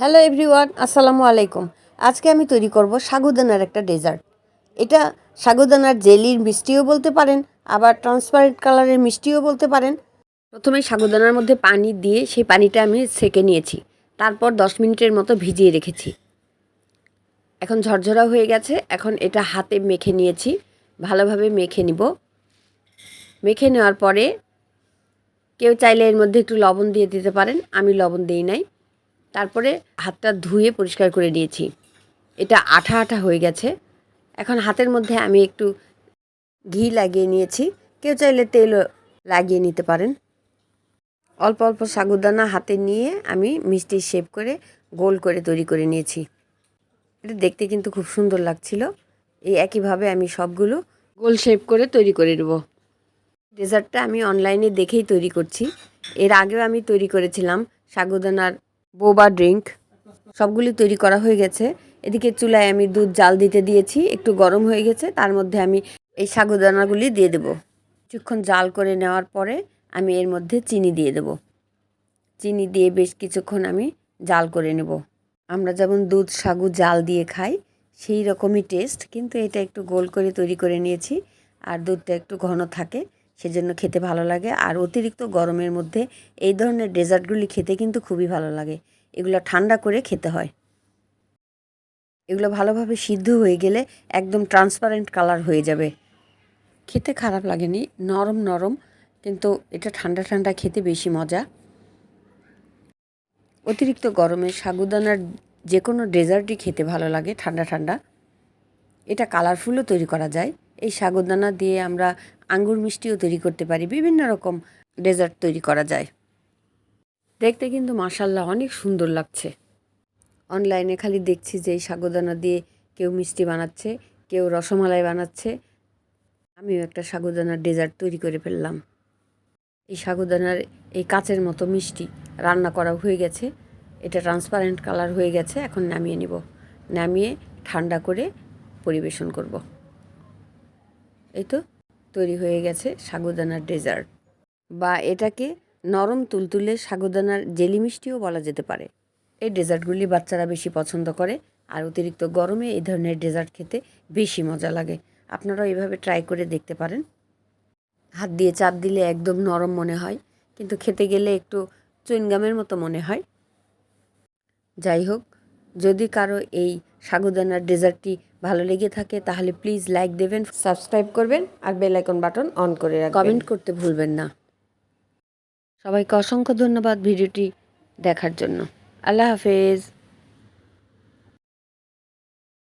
Hello everyone আসসালামু আলাইকুম। আজকে আমি তৈরি করব সাগুদানার একটা ডেজার্ট। এটা সাগুদানার জেলির মিষ্টিও বলতে পারেন, আবার ট্রান্সপারেন্ট কালারের মিষ্টিও বলতে পারেন। প্রথমে সাগুদানার মধ্যে পানি দিয়ে সেই পানিটা আমি সেকে নিয়েছি। তারপর দশ মিনিটের মতো ভিজিয়ে রেখেছি। এখন ঝরঝরা হয়ে গেছে, এখন এটা হাতে মেখে নিয়েছি। ভালোভাবে মেখে নিব। মেখে নেওয়ার পরে কেউ চাইলে এর মধ্যে একটু লবণ দিয়ে দিতে পারেন, আমি লবণ দিই নাই। তারপরে হাতটা ধুয়ে পরিষ্কার করে নিয়েছি। এটা আঠা আঠা হয়ে গেছে। এখন হাতের মধ্যে আমি একটু ঘি লাগিয়ে নিয়েছি। কেউ চাইলে তেলও লাগিয়ে নিতে পারেন। অল্প অল্প সাগুদানা হাতে নিয়ে আমি মিষ্টির শেপ করে গোল করে তৈরি করে নিয়েছি। এটা দেখতে কিন্তু খুব সুন্দর লাগছিল। এই একইভাবে আমি সবগুলো গোল শেপ করে তৈরি করে নেব। ডেজার্টটা আমি অনলাইনে দেখেই তৈরি করছি। এর আগেও আমি তৈরি করেছিলাম সাগুদানার বোবা ড্রিঙ্ক, সবগুলি তৈরি করা হয়ে গেছে। এদিকে চুলায় আমি দুধ জাল দিতে দিয়েছি, একটু গরম হয়ে গেছে, তার মধ্যে আমি এই সাগুদানাগুলি দিয়ে দেব। কিছুক্ষণ জাল করে নেওয়ার পরে আমি এর মধ্যে চিনি দিয়ে দেব। চিনি দিয়ে বেশ কিছুক্ষণ আমি জাল করে নেব। আমরা যেমন দুধ, সাগু, জাল দিয়ে খাই, সেই রকমই টেস্ট, কিন্তু এটা একটু গোল করে তৈরি করে নিয়েছি, আর দুধটা একটু ঘন থাকে। সেজন্য খেতে ভালো লাগে। আর অতিরিক্ত গরমের মধ্যে এই ধরনের ডেজার্টগুলি খেতে কিন্তু খুবই ভালো লাগে। এগুলো ঠান্ডা করে খেতে হয়। এগুলো ভালোভাবে সিদ্ধ হয়ে গেলে একদম ট্রান্সপারেন্ট কালার হয়ে যাবে। খেতে খারাপ লাগেনি, নরম নরম, কিন্তু এটা ঠান্ডা ঠান্ডা খেতে বেশি মজা। অতিরিক্ত গরমে সাগুদানার যে কোনো ডেজার্টই খেতে ভালো লাগে, ঠান্ডা ঠান্ডা। এটা কালারফুলও তৈরি করা যায়। এই সাগুদানা দিয়ে আমরা আঙ্গুর মিষ্টিও তৈরি করতে পারি, বিভিন্ন রকম ডেজার্ট তৈরি করা যায়। দেখতে কিন্তু মাসাল্লাহ অনেক সুন্দর লাগছে। অনলাইনে খালি দেখছি যে এই সাগুদানা দিয়ে কেউ মিষ্টি বানাচ্ছে, কেউ রসমালাই বানাচ্ছে। আমিও একটা সাগুদানার ডেজার্ট তৈরি করে ফেললাম। এই সাগুদানার এই কাচের মতো মিষ্টি রান্না করা হয়ে গেছে। এটা ট্রান্সপারেন্ট কালার হয়ে গেছে, এখন নামিয়ে নিব। নামিয়ে ঠান্ডা করে পরিবেশন করব। এই তো, তৈরি হয়ে গেছে সাগুদানার ডেজার্ট। বা এটাকে নরম তুলতুলে সাগুদানার জেলি মিষ্টিও বলা যেতে পারে। এই ডেজার্টগুলি বাচ্চারা বেশি পছন্দ করে, আর অতিরিক্ত গরমে এই ধরনের ডেজার্ট খেতে বেশি মজা লাগে। আপনারাও এভাবে ট্রাই করে দেখতে পারেন। হাত দিয়ে চাপ দিলে একদম নরম মনে হয়, কিন্তু খেতে গেলে একটু চুইনগামের মতো মনে হয়। যাই হোক, যদি কারও এই সাগুদানার ডেজার্টটি ভালো লেগে থাকে, তাহলে প্লিজ লাইক দেবেন সাবস্ক্রাইব করবেন, আর বেল আইকন বাটন অন করে রাখবেন। কমেন্ট করতে ভুলবেন না। সবাইকে অসংখ্য ধন্যবাদ ভিডিওটি দেখার জন্য। আল্লাহ হাফেজ।